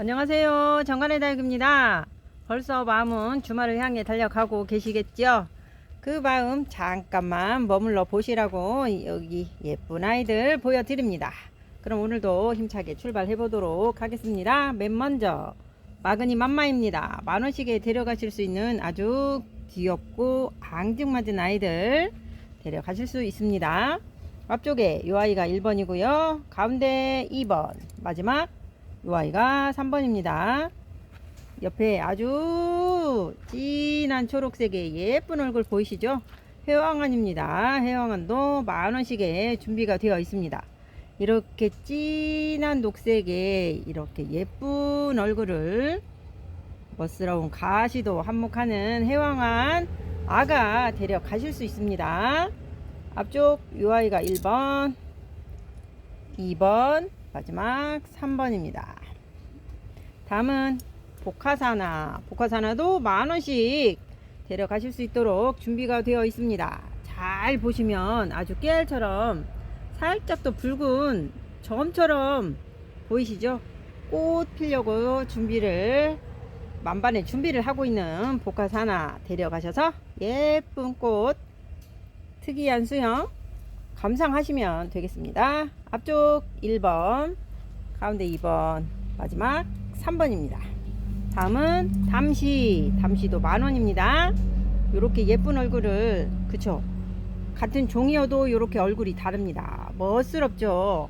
안녕하세요. 정관의 달기입니다. 벌써 마음은 주말을 향해 달려가고 계시겠죠? 그 마음 잠깐만 머물러 보시라고 여기 예쁜 아이들 보여드립니다. 그럼 오늘도 힘차게 출발해 보도록 하겠습니다. 맨 먼저 마그니 맘마입니다. 만원씩에 데려가실 수 있는 아주 귀엽고 앙증맞은 아이들 데려가실 수 있습니다. 앞쪽에 이 아이가 1번이고요. 가운데 2번, 마지막 이 아이가 3번입니다. 옆에 아주 진한 초록색의 예쁜 얼굴 보이시죠? 해왕안입니다. 해왕안도 만원씩에 준비가 되어 있습니다. 이렇게 진한 녹색의 이렇게 예쁜 얼굴을 멋스러운 가시도 한몫하는 해왕안 아가 데려가실 수 있습니다. 앞쪽 이 아이가 1번, 2번, 마지막 3번입니다. 다음은 복화사나. 복화사나도 만원씩 데려가실 수 있도록 준비가 되어 있습니다. 잘 보시면 아주 깨알처럼 살짝 더 붉은 점처럼 보이시죠? 꽃 피려고 준비를 만반의 준비를 하고 있는 복화사나 데려가셔서 예쁜 꽃 특이한 수영 감상하시면 되겠습니다. 앞쪽 1번, 가운데 2번, 마지막 3번입니다. 다음은 담시, 담시도 만원입니다. 이렇게 예쁜 얼굴을, 그쵸? 같은 종이어도 이렇게 얼굴이 다릅니다. 멋스럽죠?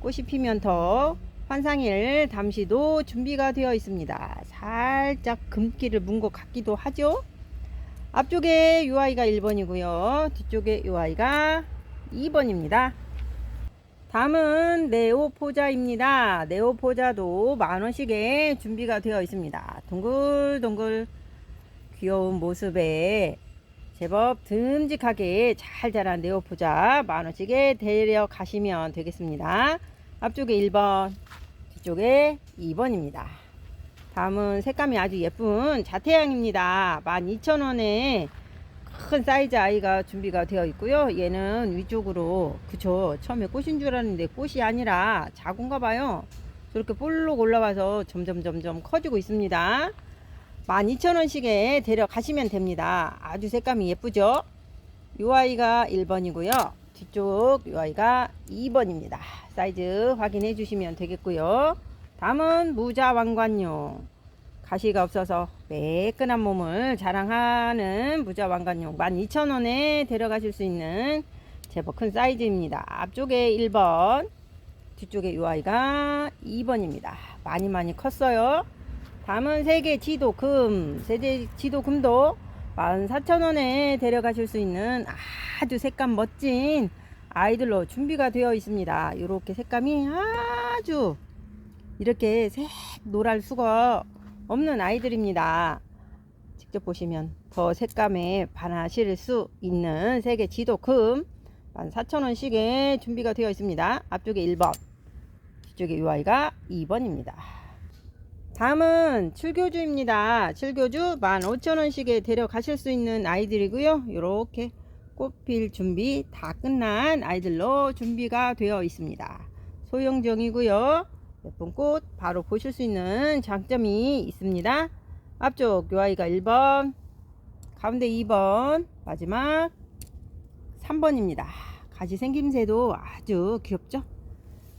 꽃이 피면 더 환상일 담시도 준비가 되어 있습니다. 살짝 금기를 문 것 같기도 하죠? 앞쪽에 이 아이가 1번이고요. 뒤쪽에 이 아이가 2번입니다. 다음은 네오포자입니다. 네오포자도 만원씩에 준비가 되어 있습니다. 동글동글 귀여운 모습에 제법 듬직하게 잘 자란 네오포자 만원씩에 데려가시면 되겠습니다. 앞쪽에 1번, 뒤쪽에 2번입니다. 다음은 색감이 아주 예쁜 자태양입니다. 12,000원에 큰 사이즈 아이가 준비가 되어 있고요. 얘는 위쪽으로 그쵸 처음에 꽃인 줄 알았는데 꽃이 아니라 작은가 봐요. 저렇게 볼록 올라와서 점점 점점 커지고 있습니다. 12,000원씩에 데려가시면 됩니다. 아주 색감이 예쁘죠? 이 아이가 1번이고요. 뒤쪽 이 아이가 2번입니다. 사이즈 확인해 주시면 되겠고요. 다음은 무자왕관용. 가시가 없어서 매끈한 몸을 자랑하는 무자왕관용 12,000원에 데려가실 수 있는 제법 큰 사이즈입니다. 앞쪽에 1번, 뒤쪽에 이 아이가 2번입니다. 많이 많이 컸어요. 다음은 세계 지도 금, 세계 지도 금도 14,000원에 데려가실 수 있는 아주 색감 멋진 아이들로 준비가 되어 있습니다. 이렇게 색감이 아주 이렇게 색 노랄 수가 없는 아이들입니다. 직접 보시면 더 색감에 반하실 수 있는 세계 지도금 14,000원씩에 준비가 되어 있습니다. 앞쪽에 1번, 뒤쪽에 이 아이가 2번입니다. 다음은 칠교주입니다. 칠교주 15,000원씩에 데려가실 수 있는 아이들이고요. 이렇게 꽃필 준비 다 끝난 아이들로 준비가 되어 있습니다. 소형종이고요. 예쁜 꽃 바로 보실 수 있는 장점이 있습니다. 앞쪽 요 아이가 1번, 가운데 2번, 마지막 3번입니다. 가지 생김새도 아주 귀엽죠?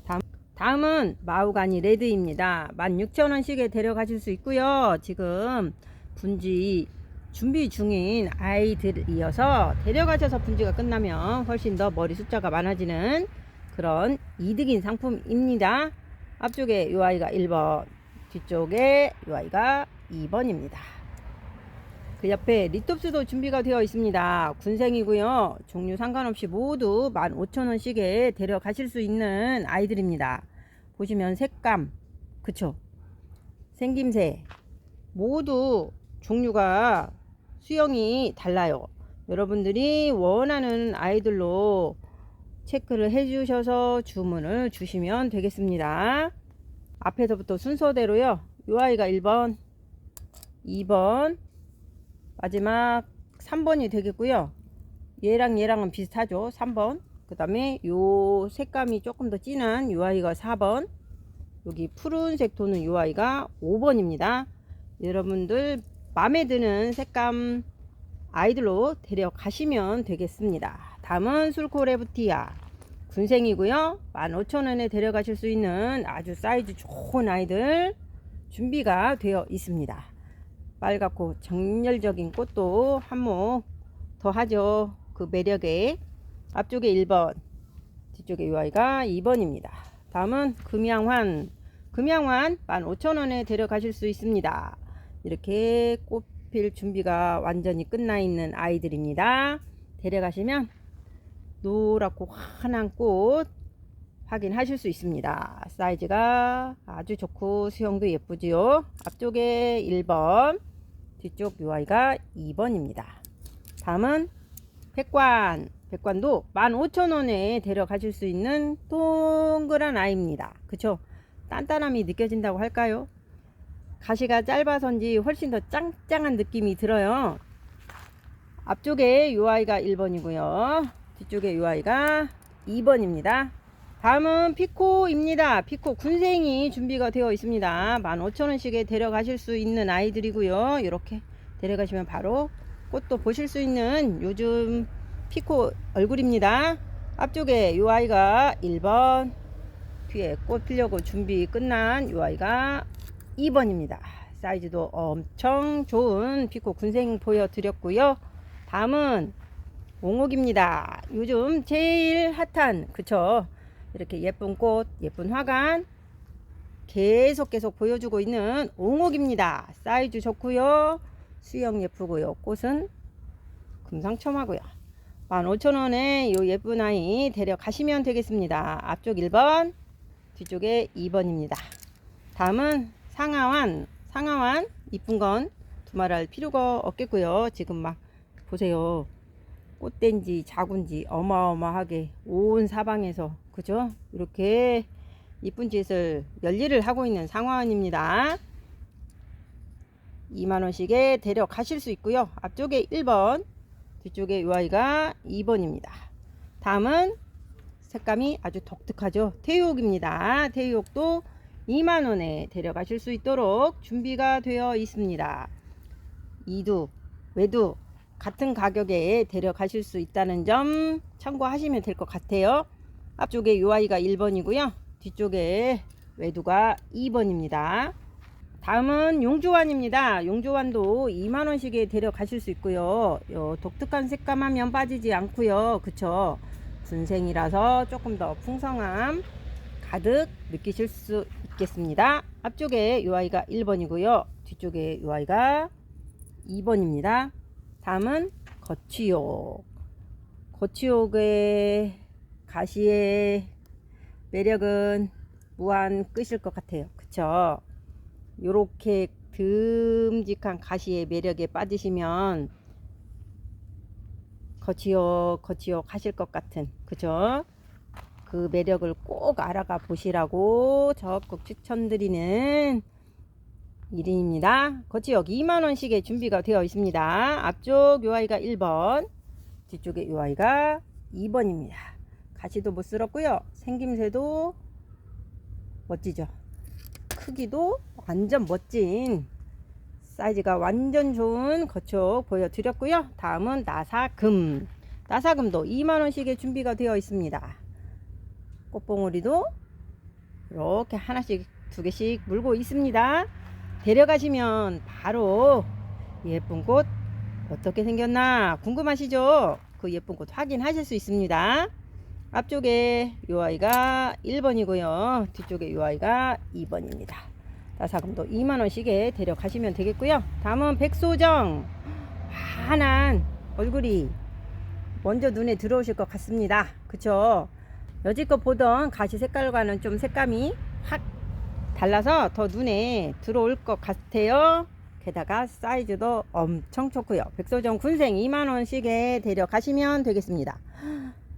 다음, 다음 은 마우가니 레드입니다. 16,000원씩에 데려가실 수 있고요. 지금 분지 준비 중인 아이들이어서 데려가셔서 분지가 끝나면 훨씬 더 머리 숫자가 많아지는 그런 이득인 상품입니다. 앞쪽에 이 아이가 1번, 뒤쪽에 이 아이가 2번입니다. 그 옆에 리톱스도 준비가 되어 있습니다. 군생이고요. 종류 상관없이 모두 15,000원씩에 데려가실 수 있는 아이들입니다. 보시면 색감, 그쵸? 생김새, 모두 종류가 수영이 달라요. 여러분들이 원하는 아이들로 체크를 해주셔서 주문을 주시면 되겠습니다. 앞에서부터 순서대로요. 이 아이가 1번, 2번, 마지막 3번이 되겠고요. 얘랑 얘랑은 비슷하죠. 3번. 그 다음에 요 색감이 조금 더 진한 이 아이가 4번. 여기 푸른색 도는 이 아이가 5번입니다. 여러분들 마음에 드는 색감 아이들로 데려가시면 되겠습니다. 다음은 술코레부티아 군생이고요. 15,000원에 데려가실 수 있는 아주 사이즈 좋은 아이들 준비가 되어 있습니다. 빨갛고 정열적인 꽃도 한몫 더 하죠. 그 매력에 앞쪽에 1번, 뒤쪽에 이 아이가 2번입니다. 다음은 금양환. 금양환 15,000원에 데려가실 수 있습니다. 이렇게 꽃필 준비가 완전히 끝나 있는 아이들입니다. 데려가시면 노랗고 환한 꽃 확인하실 수 있습니다. 사이즈가 아주 좋고 수영도 예쁘지요. 앞쪽에 1번, 뒤쪽 요 아이가 2번입니다. 다음은 백관. 백관도 15,000원에 데려가실 수 있는 동그란 아이입니다. 그쵸? 단단함이 느껴진다고 할까요? 가시가 짧아서인지 훨씬 더 짱짱한 느낌이 들어요. 앞쪽에 요 아이가 1번이고요. 뒤쪽에 요 아이가 2번입니다. 다음은 피코입니다. 피코 군생이 준비가 되어 있습니다. 15,000원씩에 데려가실 수 있는 아이들이고요. 이렇게 데려가시면 바로 꽃도 보실 수 있는 요즘 피코 얼굴입니다. 앞쪽에 요 아이가 1번, 뒤에 꽃 피려고 준비 끝난 요 아이가 2번입니다. 사이즈도 엄청 좋은 피코 군생 보여드렸고요. 다음은 옹옥입니다. 요즘 제일 핫한 그쵸? 이렇게 예쁜 꽃, 예쁜 화관 계속 계속 보여주고 있는 옹옥입니다. 사이즈 좋고요. 수영 예쁘고요. 꽃은 금상첨화고요. 15,000원에 요 예쁜 아이 데려가시면 되겠습니다. 앞쪽 1번, 뒤쪽에 2번입니다. 다음은 상하완. 상하완 이쁜 건 두말할 필요가 없겠고요. 지금 막 보세요. 꽃된지 자군지 어마어마하게 온 사방에서 그죠? 이렇게 이쁜 짓을 열일을 하고 있는 상황입니다. 2만원씩에 데려가실 수 있고요. 앞쪽에 1번, 뒤쪽에 이 아이가 2번입니다. 다음은 색감이 아주 독특하죠. 태육입니다. 태육도 2만원에 데려가실 수 있도록 준비가 되어 있습니다. 이두, 외두 같은 가격에 데려가실 수 있다는 점 참고하시면 될 것 같아요. 앞쪽에 요 아이가 1번이고요. 뒤쪽에 외두가 2번입니다. 다음은 용조환입니다. 용조환도 2만원씩에 데려가실 수 있고요. 요 독특한 색감하면 빠지지 않고요. 그쵸? 군생이라서 조금 더 풍성함 가득 느끼실 수 있겠습니다. 앞쪽에 요 아이가 1번이고요. 뒤쪽에 요 아이가 2번입니다. 다음은 거치욕. 거치욕의 가시의 매력은 무한 끝일 것 같아요. 그쵸? 요렇게 듬직한 가시의 매력에 빠지시면 거치욕 거치욕 하실 것 같은 그죠? 그 매력을 꼭 알아가 보시라고 적극 추천드리는 일인입니다. 거치역 2만원씩의 준비가 되어 있습니다. 앞쪽 요 아이가 1번, 뒤쪽에 요 아이가 2번입니다. 가시도 못스럽고요. 생김새도 멋지죠. 크기도 완전 멋진 사이즈가 완전 좋은 거촉 보여드렸고요. 다음은 나사금. 나사금도 2만원씩의 준비가 되어 있습니다. 꽃봉오리도 이렇게 하나씩 두 개씩 물고 있습니다. 데려가시면 바로 예쁜 꽃 어떻게 생겼나 궁금하시죠? 그 예쁜 꽃 확인하실 수 있습니다. 앞쪽에 요 아이가 1번이고요. 뒤쪽에 요 아이가 2번입니다. 나사금도 2만원씩에 데려가시면 되겠고요. 다음은 백소정. 환한 얼굴이 먼저 눈에 들어오실 것 같습니다. 그쵸? 여지껏 보던 가시 색깔과는 좀 색감이 확 달라서 더 눈에 들어올 것 같아요. 게다가 사이즈도 엄청 좋고요. 백소정 군생 2만원씩에 데려가시면 되겠습니다.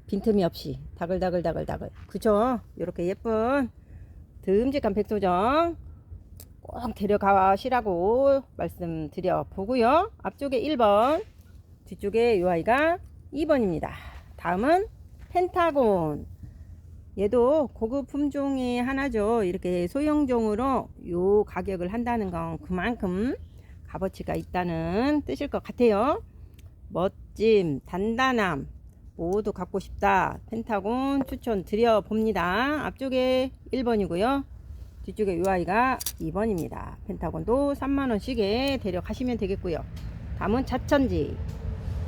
빈틈이 없이 다글다글다글다글 그쵸? 이렇게 예쁜 듬직한 백소정 꼭 데려가시라고 말씀드려 보고요. 앞쪽에 1번 뒤쪽에 이 아이가 2번입니다. 다음은 펜타곤 얘도 고급 품종이 하나죠. 이렇게 소형종으로 요 가격을 한다는 건 그만큼 값어치가 있다는 뜻일 것 같아요. 멋짐, 단단함 모두 갖고 싶다. 펜타곤 추천 드려 봅니다. 앞쪽에 1번이고요. 뒤쪽에 UI가 2번입니다. 펜타곤도 3만원씩에 데려가시면 되겠고요. 다음은 자천지.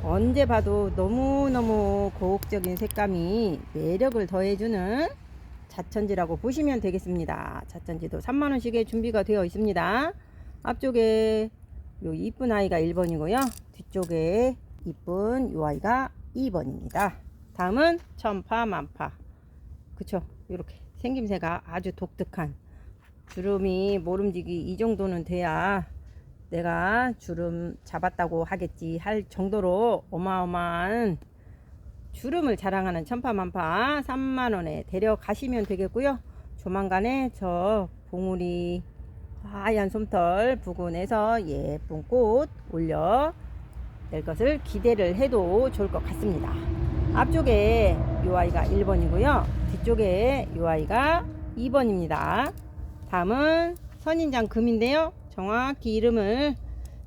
언제 봐도 너무너무 고혹적인 색감이 매력을 더해주는 자천지라고 보시면 되겠습니다. 자천지도 3만원씩에 준비가 되어 있습니다. 앞쪽에 요 이쁜 아이가 1번이고요. 뒤쪽에 이쁜 요 아이가 2번입니다. 다음은 천파 만파. 그쵸? 이렇게 생김새가 아주 독특한 주름이 모름지기 이 정도는 돼야 내가 주름 잡았다고 하겠지 할 정도로 어마어마한 주름을 자랑하는 천파만파 3만원에 데려가시면 되겠고요. 조만간에 저 봉우리 하얀 솜털 부근에서 예쁜 꽃 올려 낼 것을 기대를 해도 좋을 것 같습니다. 앞쪽에 요 아이가 1번이고요. 뒤쪽에 요 아이가 2번입니다. 다음은 선인장 금인데요 정확히 이름을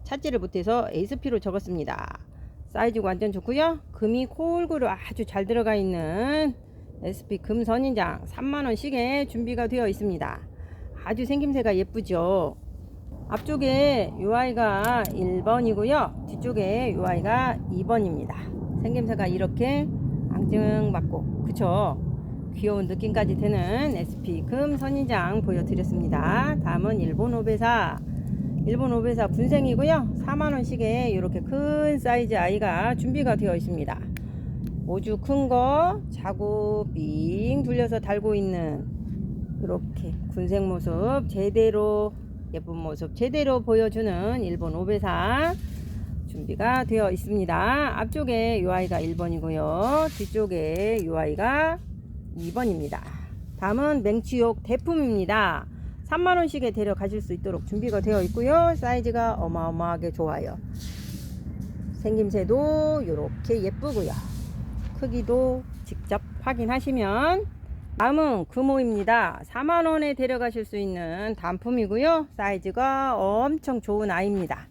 찾지를 못해서 ASP로 적었습니다. 사이즈가 완전 좋고요. 금이 골고루 아주 잘 들어가 있는 SP 금 선인장 3만원씩에 준비가 되어 있습니다. 아주 생김새가 예쁘죠. 앞쪽에 UI가 1번이고요. 뒤쪽에 UI가 2번입니다. 생김새가 이렇게 앙증맞고 그쵸? 귀여운 느낌까지 드는 SP 금 선인장 보여드렸습니다. 다음은 일본 오베사 일본 오베사 군생이고요. 4만원씩에 이렇게 큰 사이즈 아이가 준비가 되어 있습니다. 오주 큰 거 자구 빙 둘려서 달고 있는 이렇게 군생 모습 제대로 예쁜 모습 제대로 보여주는 일본 오베사 준비가 되어 있습니다. 앞쪽에 요 아이가 1번이고요. 뒤쪽에 요 아이가 2번입니다. 다음은 맹치욕 대품입니다. 3만원씩에 데려가실 수 있도록 준비가 되어 있고요. 사이즈가 어마어마하게 좋아요. 생김새도 이렇게 예쁘고요. 크기도 직접 확인하시면 다음은 금호입니다. 4만원에 데려가실 수 있는 단품이고요. 사이즈가 엄청 좋은 아이입니다.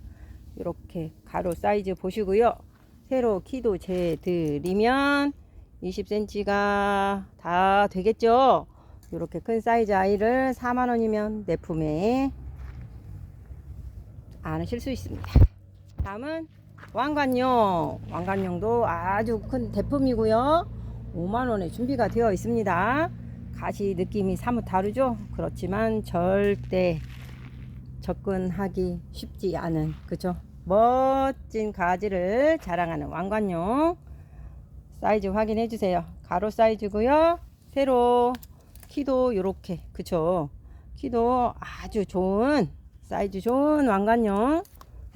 이렇게 가로 사이즈 보시고요. 새로 키도 재드리면 20cm가 다 되겠죠. 이렇게 큰 사이즈 아이를 4만원이면 내 품에 안으실 수 있습니다. 다음은 왕관용. 왕관용도 아주 큰 대품이고요. 5만원에 준비가 되어 있습니다. 가시 느낌이 사뭇 다르죠? 그렇지만 절대 접근하기 쉽지 않은, 그죠? 멋진 가지를 자랑하는 왕관용. 사이즈 확인해 주세요. 가로 사이즈고요. 세로 키도 요렇게 그쵸? 키도 아주 좋은 사이즈 좋은 왕관용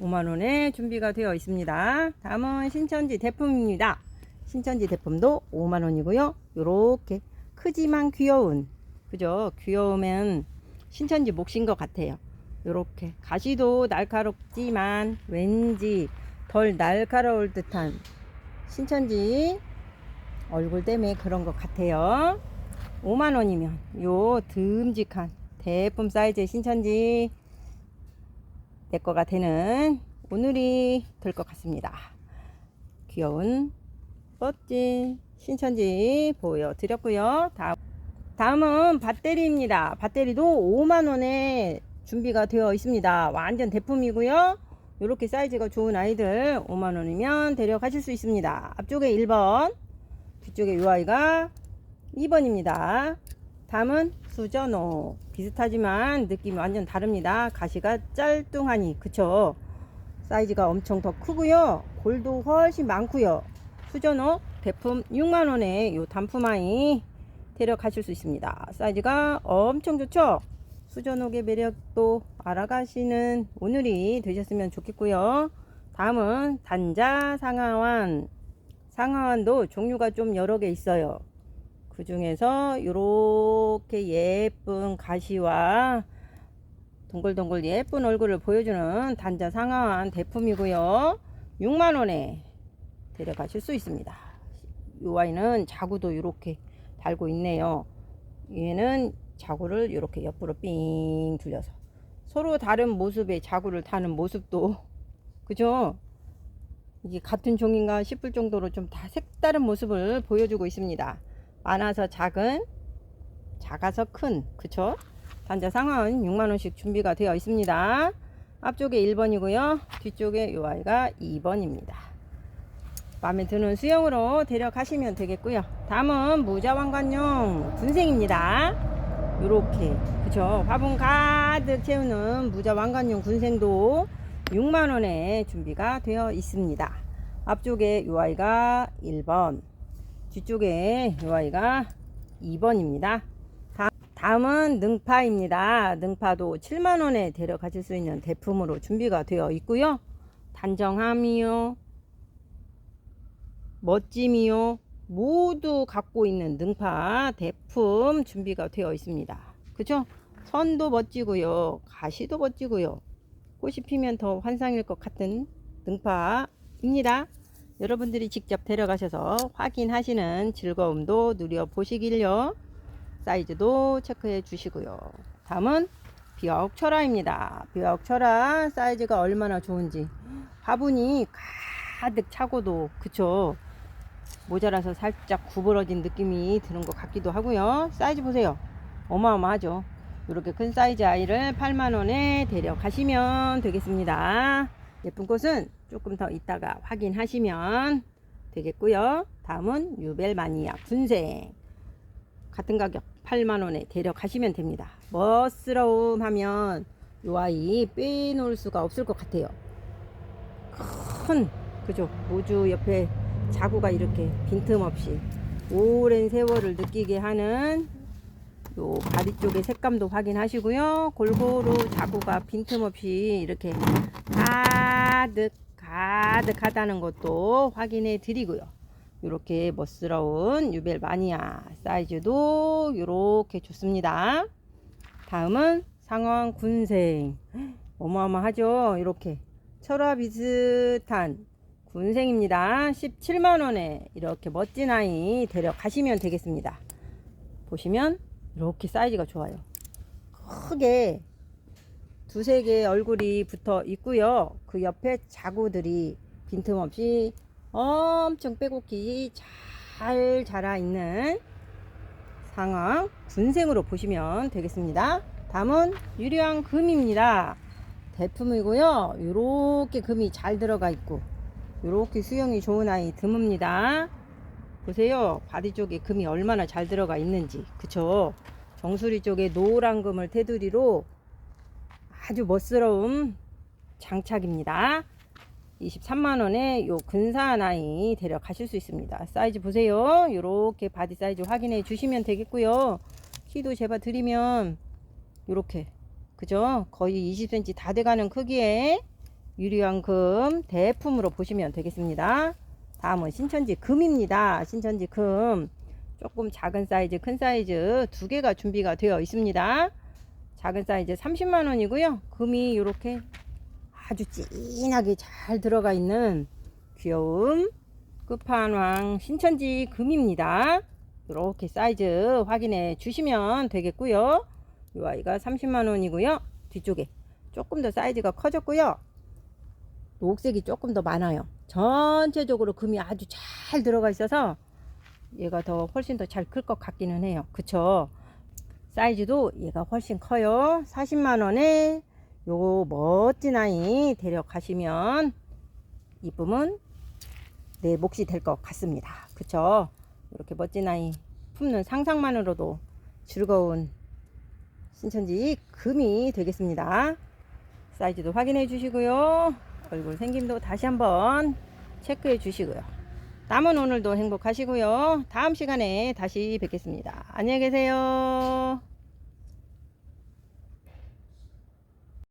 5만원에 준비가 되어 있습니다. 다음은 신천지 대품입니다. 신천지 대품도 5만원이고요. 요렇게 크지만 귀여운 그죠? 귀여우면 신천지 몫인 것 같아요. 요렇게 가시도 날카롭지만 왠지 덜 날카로울 듯한 신천지 얼굴 때문에 그런 것 같아요 5만원이면 요 듬직한 대품 사이즈의 신천지 내 거가 되는 오늘이 될 것 같습니다. 귀여운 멋진 신천지 보여드렸고요. 다음, 다음은 밧데리입니다. 밧데리도 5만원에 준비가 되어 있습니다. 완전 대품이고요. 이렇게 사이즈가 좋은 아이들 5만원이면 데려가실 수 있습니다. 앞쪽에 1번 뒤쪽에 이 아이가 2번입니다. 다음은 수전호. 비슷하지만 느낌이 완전 다릅니다. 가시가 짤뚱하니, 그쵸? 사이즈가 엄청 더 크고요. 골도 훨씬 많고요. 수전호 대품 6만원에 요 단품아이 데려가실 수 있습니다. 사이즈가 엄청 좋죠? 수전옥의 매력도 알아가시는 오늘이 되셨으면 좋겠고요. 다음은 단자 상하완. 상하완도 종류가 좀 여러 개 있어요. 그 중에서 이렇게 예쁜 가시와 동글동글 예쁜 얼굴을 보여주는 단자 상하한 대품이고요. 6만원에 데려가실 수 있습니다. 이 와인은 자구도 이렇게 달고 있네요. 얘는 자구를 이렇게 옆으로 삥 둘려서 서로 다른 모습의 자구를 타는 모습도 그죠? 이게 같은 종인가 싶을 정도로 좀 다 색다른 모습을 보여주고 있습니다. 많아서 작은, 작아서 큰, 그쵸? 단자상은 6만원씩 준비가 되어 있습니다. 앞쪽에 1번이고요. 뒤쪽에 이 아이가 2번입니다. 마음에 드는 수영으로 데려가시면 되겠고요. 다음은 무자왕관용 군생입니다. 요렇게 그쵸 화분 가득 채우는 무자왕관용 군생도 6만원에 준비가 되어 있습니다. 앞쪽에 요 아이가 1번 뒤쪽에 요 아이가 2번입니다. 다음은 능파입니다. 능파도 7만원에 데려가실 수 있는 대품으로 준비가 되어 있고요. 단정함이요. 멋짐이요. 모두 갖고 있는 능파 대품 준비가 되어 있습니다. 그죠? 선도 멋지고요. 가시도 멋지고요. 꽃이 피면 더 환상일 것 같은 능파입니다. 여러분들이 직접 데려가셔서 확인하시는 즐거움도 누려보시길요. 사이즈도 체크해 주시고요. 다음은 비옥철화입니다. 비옥철화 사이즈가 얼마나 좋은지 화분이 가득 차고도 그쵸 모자라서 살짝 구부러진 느낌이 드는 것 같기도 하고요. 사이즈 보세요. 어마어마하죠. 이렇게 큰 사이즈 아이를 8만원에 데려가시면 되겠습니다. 예쁜 꽃은 조금 더 이따가 확인하시면 되겠고요. 다음은 유벨마니아 군생. 같은 가격 8만원에 데려가시면 됩니다. 멋스러움 하면 이 아이 빼놓을 수가 없을 것 같아요. 큰, 그죠? 모주 옆에 자구가 이렇게 빈틈없이 오랜 세월을 느끼게 하는 요 바디 쪽의 색감도 확인하시고요. 골고루 자구가 빈틈없이 이렇게 가득 가득하다는 것도 확인해 드리고요. 이렇게 멋스러운 유벨 마니아 사이즈도 이렇게 좋습니다. 다음은 상황 군생 어마어마하죠. 이렇게 철화 비슷한 군생입니다. 17만원에 이렇게 멋진 아이 데려가시면 되겠습니다. 보시면 이렇게 사이즈가 좋아요. 크게 두세 개의 얼굴이 붙어 있고요. 그 옆에 자구들이 빈틈없이 엄청 빼곡히 잘 자라 있는 상황 군생으로 보시면 되겠습니다. 다음은 유리왕 금입니다. 대품이고요. 이렇게 금이 잘 들어가 있고 이렇게 수영이 좋은 아이 드뭅니다. 보세요. 바디 쪽에 금이 얼마나 잘 들어가 있는지. 그쵸? 정수리 쪽에 노란 금을 테두리로 아주 멋스러운 장착입니다. 23만원에 요 근사한 아이 데려가실 수 있습니다. 사이즈 보세요. 요렇게 바디 사이즈 확인해 주시면 되겠고요. 키도 제가 드리면 요렇게 그죠? 거의 20cm 다 돼가는 크기의 유리왕 금 대품으로 보시면 되겠습니다. 다음은 신천지 금입니다. 신천지 금 조금 작은 사이즈 큰 사이즈 두 개가 준비가 되어 있습니다. 작은 사이즈 30만 원이고요. 금이 이렇게 아주 진하게 잘 들어가 있는 귀여운 끝판왕 신천지 금입니다. 이렇게 사이즈 확인해 주시면 되겠고요. 이 아이가 30만 원이고요. 뒤쪽에 조금 더 사이즈가 커졌고요. 녹색이 조금 더 많아요. 전체적으로 금이 아주 잘 들어가 있어서 얘가 더 훨씬 더 잘 클 것 같기는 해요. 그쵸? 사이즈도 얘가 훨씬 커요. 40만원에 요 멋진 아이 데려가시면 이쁨은 내 몫이 될 것 같습니다. 그쵸? 이렇게 멋진 아이 품는 상상만으로도 즐거운 신천지 금이 되겠습니다. 사이즈도 확인해 주시고요. 얼굴 생김도 다시 한번 체크해 주시고요. 남은 오늘도 행복하시고요. 다음 시간에 다시 뵙겠습니다. 안녕히 계세요.